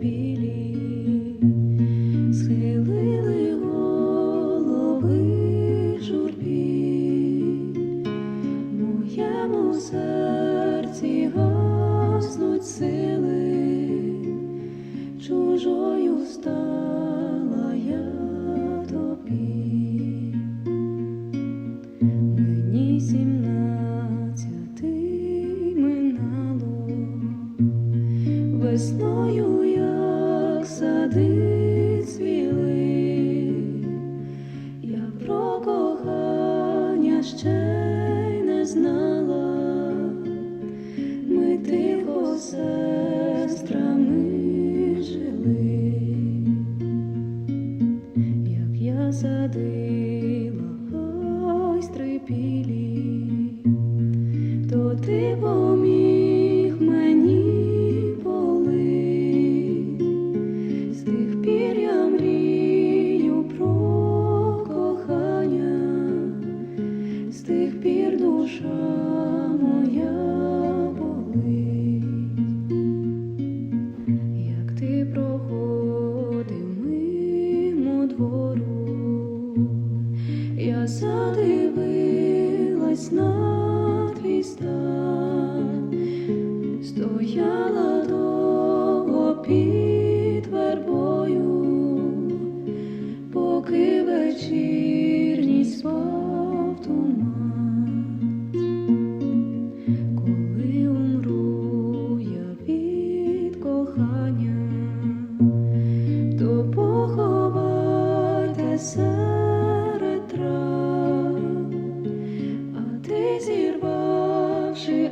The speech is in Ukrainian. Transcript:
білі, схилили голови журбі, моєму серці гаснуть сили, чужою стала я тобі. Мені сімнадцяти минало. Весною я сади цвіли, я про кохання ще не знала, ми тихо сестрами жили, як я садила айстри білі, то ти тих пір душа моя болить, як ти проходив мимо двору, я задивилась на твій стан, стояла до. серед трав, а ти зірвавши.